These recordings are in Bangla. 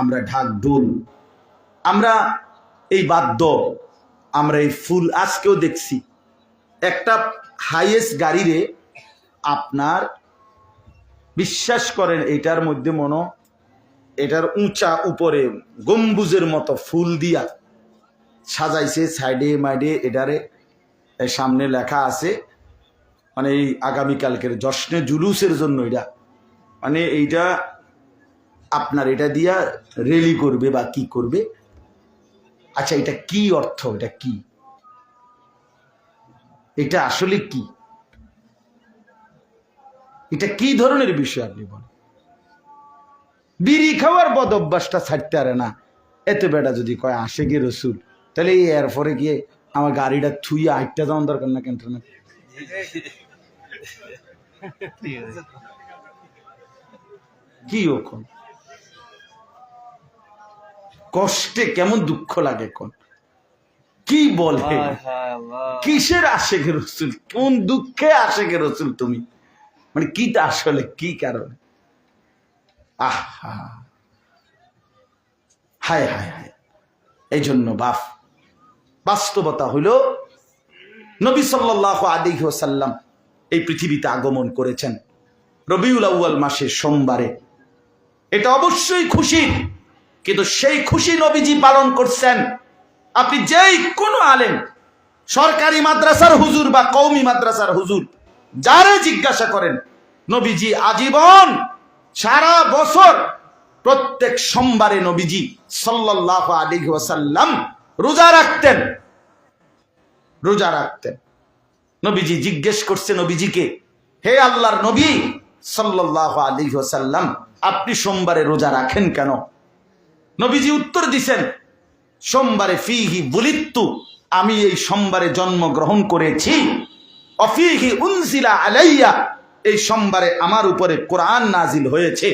আমরা ঢাক ঢোল আমরা এই বাদ্য, আমরা এই ফুল আজকেও দেখছি। একটা হাইয়েস্ট গাড়িরে আপনার বিশ্বাস করেন, এটার মধ্যে মনো এটার উঁচা উপরে গম্বুজের মতো ফুল দিয়া সাজাইছে, সাইডে মাইডে এটারে সামনে লেখা আছে মানে এই আগামীকালকের জশ্নে জুলুসের জন্য এটা। মানে এইটা আপনার এটা দিয়া রেলি করবে বা কি করবে? আচ্ছা এটা কি অর্থ? এটা কি? এটা আসলে কি? এটা কি ধরনের বিষয় আপনি বলেন? বিড়ি খাওয়ার বদ অভ্যাসটা ছাড়তে পারে না। এত বেটা যদি কয়, আসে গিয়ে রসুল, তাহলে এই এরপরে গিয়ে আমার গাড়িটা থুইয়ে আটটা যাওয়ার দরকার না কেন কি ওখন কষ্টে কেমন দুঃখ লাগে কোন কি বলে? কিসের আশেখের রসুল? কোন দুঃখে আশেখের রসুল তুমি? মানে কিটা আসলে? কি কারণে? আহা। হায় হায় হায়। এই জন্য বাপ বাস্তবতা হইল নবী সাল্লাহ আদি সাল্লাম এই পৃথিবীতে আগমন করেছেন। রবিউল আউ্য়াল মাসের সোমবারে। এটা অবশ্যই খুশি কিন্তু সেই খুশি নবীজি পালন করছেন। আপনি যেই কোনো আলেম, সরকারি মাদ্রাসার হুজুর বা কৌমি মাদ্রাসার হুজুর, যারে জিজ্ঞাসা করেন, নবীজি আজীবন সারা বছর প্রত্যেক সোমবারে নবীজি সাল্লাহ আলী ওয়াসাল্লাম রোজা রাখতেন। রোজা রাখতেন। নবীজি জিজ্ঞেস করছে নবীজিকে, হে আল্লাহর নবী সাল্লাহ আলী ওয়াসাল্লাম, আপনি সোমবারে রোজা রাখেন কেন? নবীজি উত্তর দিছেন, সোমবারে ফিহি বুলিত্তু, আমি এই সোমবারে জন্মগ্রহণ করেছি। অফিহি উনজিলা আলাইয়া, এই সোমবারে আমার উপরে কোরআন নাজিল হয়েছে।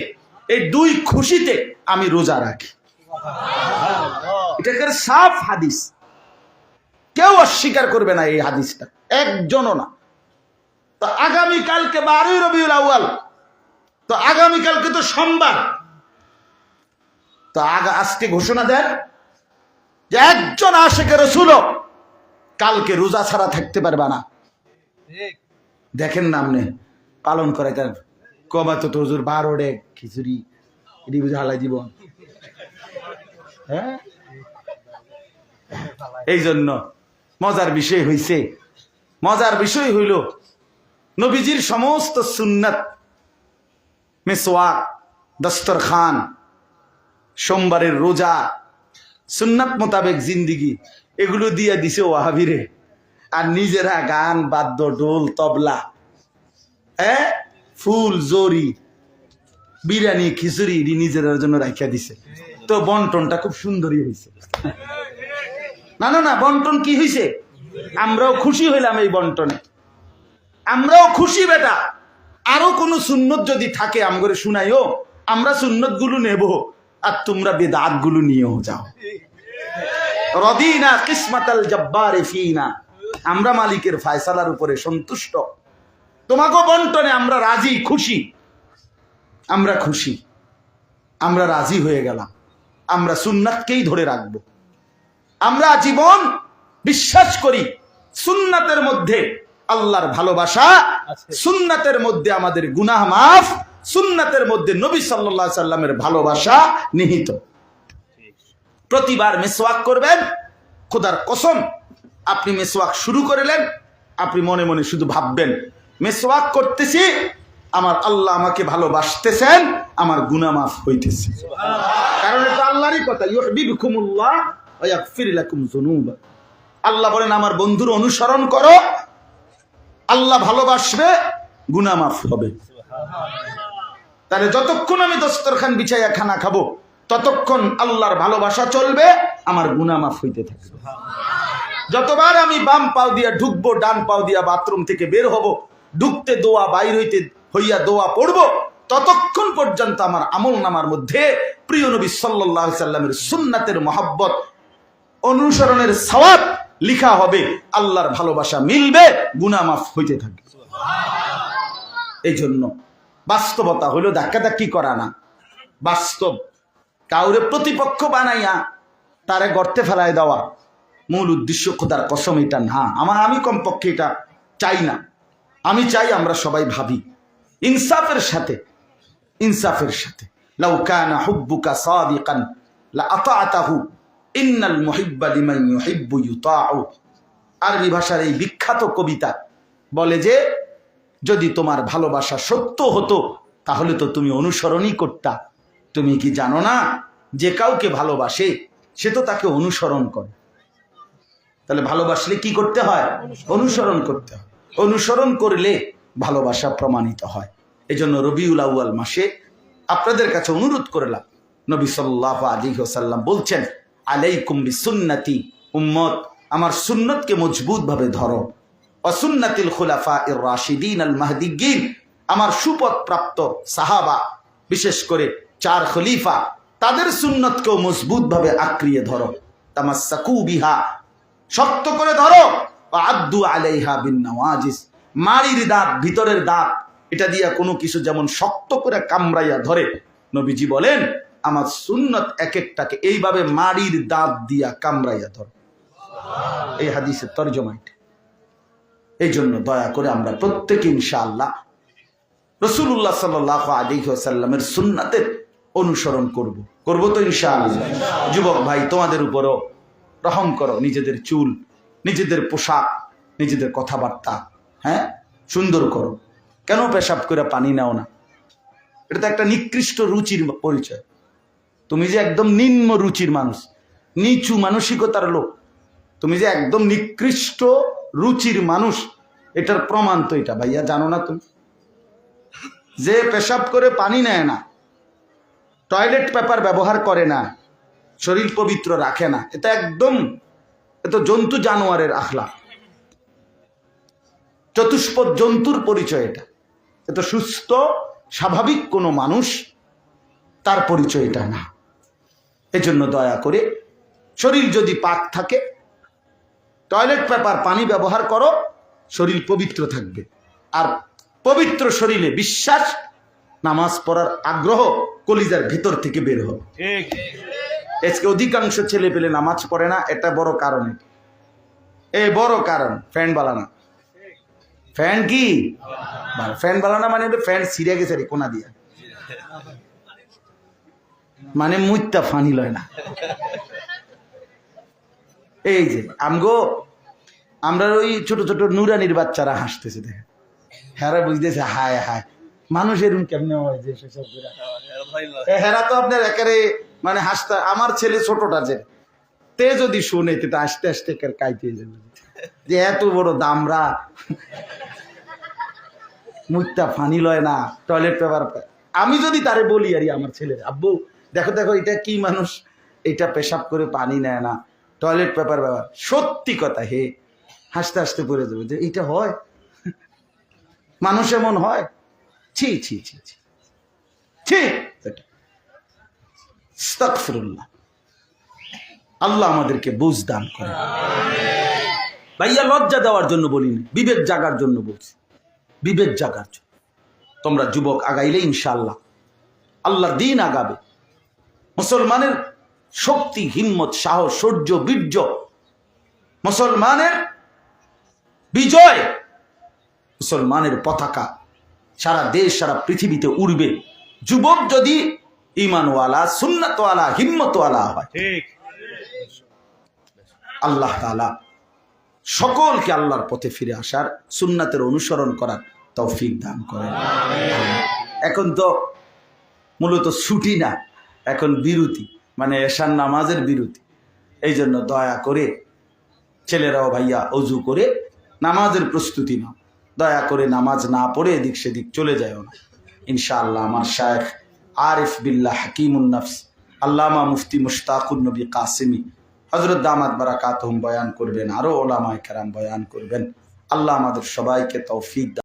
এই দুই খুশিতে আমি রোজা রাখি। এটা সাফ হাদিস। কেউ অস্বীকার করবে না এই হাদিসটা। একজনও না। তো আগামীকালকে বারোই রবিউল আউয়াল, তো আগামীকালকে তো সোমবার। তো আগা আজকে ঘোষণা দেন যে একজন আশেকে রসুল কালকে রোজা ছাড়া থাকতে পারবে না। দেখেন না আপনি, পালন করে তার কবা তো তোর বারো ডে খিচুড়ি, এটি বুঝে হালাই জীবন হ্যাঁ? এই জন্য মজার বিষয় হইছে, মজার বিষয় হইল নবীজির সমস্ত সুন্নত সুন্নাত মেসোয়াক দস্তরখান সোমবারের রোজা, সুন্নাত মোতাবেক জিন্দিগি, এগুলো দিয়ে দিছে ওয়াহাবিরে। আর নিজেরা গান বাদ্য ডোল তবলা হ্যাঁ? ফুল, জরি, বিরিয়ানি, খিচুড়ি এটি নিজেদের জন্য রাখিয়া দিছে। তো বন্টনটা খুব সুন্দরই হয়েছে না না না, বন্টন কি হয়েছে আমরাও খুশি হইলাম এই বন্টনে। আমরাও খুশি, বেটা। আরও কোনো সুন্নত যদি থাকে আমগরে শুনাইও, আমরা সুন্নতগুলো নেব। আর তোমরা বেদাতগুলো নিয়েও যাও। রদিনা কিসমাতাল জব্বার ফিনা। আমরা মালিকের ফায়সালার উপরে সন্তুষ্ট। তোমাকে বন্টনে আমরা রাজি খুশি। আমরা খুশি। আমরা রাজি হয়ে গেলাম। আমরা সুন্নাতকেই ধরে রাখব। আমরা জীবন বিশ্বাস করি সুন্নাতের মধ্যে আল্লাহর ভালোবাসা সুন্নাতের মধ্যে আমাদের গুনাহ মাফ সুন্নাতের মধ্যে নবী সাল্লাহ সাল্লামের ভালোবাসা নিহিত। প্রতিবার মেসওয়াক করবেন খোদার কসম আপনি মেসওয়াক শুরু করলেন আপনি মনে মনে শুধু ভাববেন মেসওয়াক করতেছি আমার আল্লাহ আমাকে ভালোবাসতেছেন আমার গুনামাফ হইতেছে। কারণ এটা আল্লাহরই কথা ইউহিবকুমুল্লাহ যুনুবা। আল্লাহ বলেন আমার বন্ধুর অনুসরণ করো আল্লাহ ভালোবাসবে গুনামাফ হবে। তাহলে যতক্ষণ আমি দস্তরখান বিছাইয়া খানা খাব ততক্ষণ আল্লাহর ভালোবাসা চলবে আমার গুনামাফ হইতে থাকবে। যতবার আমি বাম পাও দিয়া ঢুকবো ডান পাও দিয়া বাথরুম থেকে বের হব ঢুকতে দোয়া বাইর হইতে হইয়া দোয়া পড়ব ততক্ষণ পর্যন্ত আমার আমল নামার মধ্যে প্রিয় নবী সাল্লাহ সাল্লামের সুন্নাতের মহাব্বত অনুসরণের সওয়াব লিখা হবে আল্লাহর ভালোবাসা মিলবে গুনামাফ হইতে থাকবে। এই জন্য বাস্তবতা হইল ধাক্কাধাক্কি করা না। বাস্তব। কাউরে প্রতিপক্ষ বানাইয়া তারে গর্তে ফেলায় দেওয়া মূল উদ্দেশ্য খোদার কসম এটা না। আমার আমি কমপক্ষে এটা চাই না। আমি চাই আমরা সবাই ভাবি। ইনসাফের সাথে। ইনসাফের সাথে। লাউ কানা হুব্বুকা সাদিকান লা আতাআতাহু ইন্নাল মুহিব্বা লিমান ইউহিব্বু ইউতাউ। আরবি ভাষার এই বিখ্যাত কবিতা বলে যে যদি তোমার ভালোবাসা সত্য হতো তাহলে তো তুমি অনুসরণই করতা। তুমি কি জানো না? যে কাউকে ভালোবাসে সে তো তাকে অনুসরণ করে। তাহলে ভালোবাসলে কি করতে হয়? অনুসরণ। করতে হয়। অনুসরণ করলে ভালোবাসা প্রমাণিত হয়। এই জন্য রবিউল আউয়াল মাসে আপনাদের কাছে অনুরোধ করলাম নবী সাল্লাহ আলী বলছেন আলাইকুম সুন্নতি উম্মত আমার সুন্নতকে মজবুতভাবে ধরো। অসুন্নাতিল খুলাফা ইর রাশিদিন আল মাহদিগিন, আমার সুপথ প্রাপ্ত সাহাবা, বিশেষ করে চার খলিফা, তাদের সুন্নতকেও মজবুতভাবে আঁকড়িয়ে ধরো। তামাসাকু বিহা, শক্ত করে ধরো। আব্দু আলাইহা বিন নওয়াজিস, মাড়ির দাঁত, ভিতরের দাঁত, এটা দিয়া কোনো কিছু যেমন শক্ত করে কামড়াইয়া ধরে। নবীজি বলেন, আমার সুন্নত এক একটাকে এইভাবে মাড়ির দাঁত দিয়া কামড়াইয়া ধরে। এই হাদিসের তর্জমাইটা এই জন্য দয়া করে আমরা প্রত্যেকে ইনশাআল্লাহ রসুল্লাহ সাল আলী সাল্লামের সুন্নাতের অনুসরণ করব। করব তো ইনশাআল্লাহ। যুবক ভাই, তোমাদের উপরও রহম করো। নিজেদের চুল, নিজেদের পোশাক, নিজেদের কথাবার্তা হ্যাঁ? সুন্দর করো। কেন পেশাব করে পানি নাও না? এটা তো একটা নিকৃষ্ট রুচির পরিচয়। তুমি যে একদম নিম্ন রুচির মানুষ, নিচু মানসিকতার লোক, তুমি যে একদম নিকৃষ্ট রুচির মানুষ, এটার প্রমাণ তো এটা। ভাইয়া, জানো না তুমি? যে পেশাব করে পানি নেয় না, টয়লেট পেপার ব্যবহার করে না, শরীর পবিত্র রাখে না, এটা একদম এত জন্তু জানোয়ারের আখলা চতুষ্পদ জন্তুর পরিচয় এটা। এত সুস্থ, স্বাভাবিক কোনো মানুষ, তার পরিচয় এটা না। এজন্য দয়া করে, শরীর যদি পাক থাকে টয়লেট পেপার পানি ব্যবহার করো শরীর পবিত্র থাকবে। আর পবিত্র শরীরে বিশ্বাস নামাজ পড়ার আগ্রহ কলিজার ভিতর থেকে বের হবে। আজকে অধিকাংশ ছেলে পেলে নামাজ পড়ে না এটা বড় কারণ। এ বড় কারণ ফ্যান বালানা ফ্যান কি? ফ্যান বালানা মানে ফ্যান ছিঁড়ে গেছে রে কোনা দিয়া। মানে মুইতা ফানি লয় না। এই যে, আমগো আমরা ওই ছোট ছোট নুরানির বাচ্চারা হাসতেছে দেখে হেরা বুঝতেছে, হায় হায়। মানুষ এরকম কেমনে হয় যে হেরা তো আপনার একেবারে মানে হাসতে, আমার ছেলে ছোটটা যে, তে যদি শুনে, তে আস্তে আস্তে কাইতে যাবে। যে এত বড় দামরা মুখটা ফানি লয় না, টয়লেট পেপার আমি যদি তারে বলি, আরে আমার ছেলের, আব্বু, দেখো দেখো, এটা কি মানুষ, এটা পেশাব করে পানি নেয় না। টয়লেট পেপার ব্যবহার। সত্যি কথা, হে। হাসতে হাসতে পড়ে যাবে যে এটা হয়। মানুষ এমন হয়। ছি ছি ছি ছি। ছি। আল্লাহ আমাদেরকে বুঝ দান করে। ভাইয়া, লজ্জা দেওয়ার জন্য বলিনি, বিবেক জাগার জন্য বলছি। বিবেক জাগার জন্য। তোমরা যুবক আগাইলে ইনশাল্লাহ আল্লাহ দিন আগাবে। মুসলমানের শক্তি হিম্মত সাহস শৌর্য বীর্য। মুসলমানের বিজয় মুসলমানের পতাকা। সারা দেশ সারা পৃথিবীতে উড়বে। যুবক যদি ইমানওয়ালা সুন্নতওয়ালা হিম্মতওয়ালা হয় আল্লাহ তাআলা সকলকে আল্লাহর পথে ফিরে আসার সুন্নাতের অনুসরণ করার তৌফিক দান করেন। এখন তো মূলত ছুটি না এখন বিরতি। মানে এশার নামাজের বিরতি। এই জন্য দয়া করে ছেলেরাও ভাইয়া অজু করে নামাজের প্রস্তুতি নাও। দয়া করে নামাজ না পড়ে এদিক সেদিক চলে যায় না। ইনশাআল্লাহ আমার শায়েখ আরিফ বিল্লাহ হাকিমুন নফস, আল্লামা মুফতি মুশতাকুর নবী কাসিমি হজরত দামাত বারাকাতহুম বয়ান করবেন আরও ওলামায় কেরাম বয়ান করবেন। আল্লাহ আমাদের সবাইকে তৌফিক